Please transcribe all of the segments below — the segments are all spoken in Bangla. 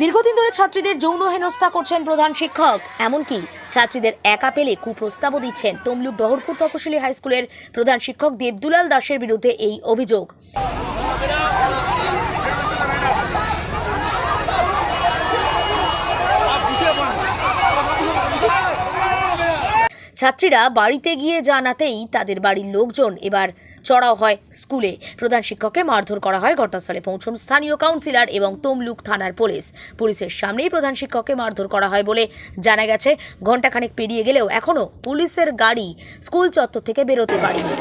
দীর্ঘদিন ধরে ছাত্রীদের যৌন হেনস্থা করছেন প্রধান শিক্ষক। এমনকি ছাত্রীদের একা পেলে কুপ্রস্তাবও দিচ্ছেন তমলুক ডহরপুর তপশিলি হাই স্কুলের প্রধান শিক্ষক দেবদুলাল দাসের বিরুদ্ধে এই অভিযোগ। ছাত্রীরা বাড়িতে গিয়ে জানাতেই তাদের বাড়ির লোকজন এবার চড়াও হয় স্কুলে। প্রধান শিক্ষককে মারধর করা হয়, ঘটনাস্থলে পৌঁছন স্থানীয় কাউন্সিলর এবং তমলুক থানার পুলিশ। পুলিশের সামনেই প্রধান শিক্ষককে মারধর করা হয় বলে জানা গেছে। ঘণ্টাখানেক পেরিয়ে গেলেও এখনও পুলিশের গাড়ি স্কুল চত্বর থেকে বেরোতে পারেনি।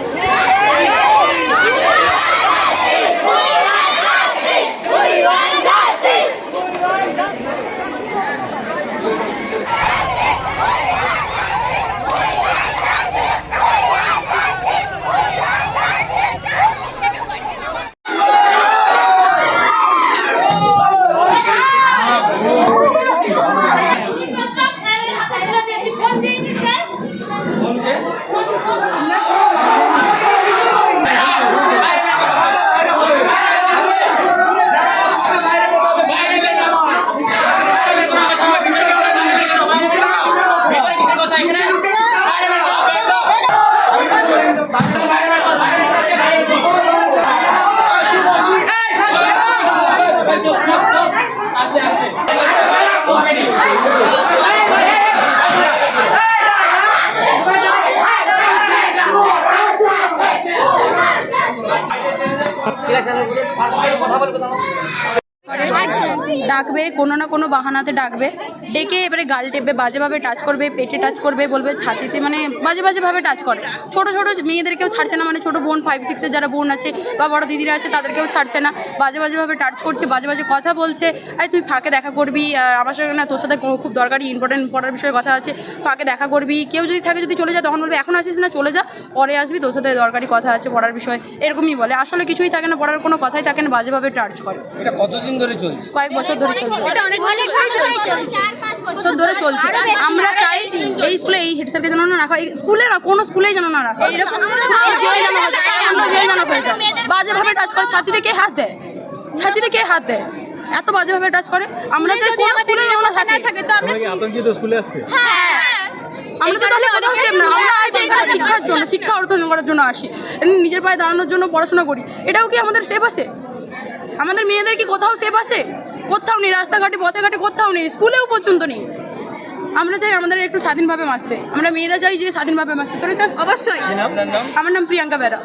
ডাকবে কোনো না কোনো বাহানাতে ডাকবে ডেকে এবারে গাল টেপবে বাজেভাবে টাচ করবে পেটে টাচ করবে বলবে ছাতিতে মানে বাজে বাজেভাবে টাচ করে। ছোট ছোট মেয়েদেরকেও ছাড়ছে না মানে ছোট বোন ফাইভ সিক্সের যারা বোন আছে বা বড় দিদিরা আছে তাদেরকেও ছাড়ছে না। বাজে বাজেভাবে টাচ করছে বাজে বাজে কথা বলছে। আর তুই ফাঁকে দেখা করবি আর আমার সঙ্গে না তোর সাথে খুব দরকারি ইম্পর্টেন্ট পড়ার বিষয়ে কথা আছে। ফাঁকে দেখা করবি কেউ যদি থাকে যদি চলে যা তখন বলবে এখন আসিস না চলে যা পরে আসবি তোর সাথে দরকারি কথা আছে পড়ার বিষয়ে। এরকমই বলে। আসলে কিছুই থাকে না পড়ার কোনো কথাই থাকে না বাজেভাবে টাচ করে। এটা কতদিন ধরে চলছে? কয়েক বছর ধরে চলছে। এটা অনেক অনেক বছর ধরে চলছে। আমরা চাই এই স্কুলে এই হেড স্যারকে যেন না রাখা স্কুলে না কোনো স্কুলেই যেন না রাখা। জেল। বাজেভাবে টাচ করে ছাতিতে কে হাত দেয়? ছাতিতে কে হাত দেয়? এত বাজেভাবে টাচ করে। আমরা চাই কোনো স্কুলে যেন না থাকে। আতঙ্কিত স্কুলে আসছে আমরা তো তাহলে কোথাও সেফ না। আমরা আসি এখানে শিক্ষার জন্য শিক্ষা অর্জন করার জন্য আসি। নিজের পায়ে দাঁড়ানোর জন্য পড়াশোনা করি। এটাও কি আমাদের সেফ আছে? আমাদের মেয়েদের কি কোথাও সেফ আছে? কোথাও নেই রাস্তাঘাটে পথে ঘাটে কোথাও নেই স্কুলেও পর্যন্ত নেই। আমরা চাই আমাদের একটু স্বাধীনভাবে বাঁচতে। আমরা মেয়েরা চাই যে স্বাধীনভাবে মাসতে অবশ্যই। আমার নাম প্রিয়াঙ্কা বেরা।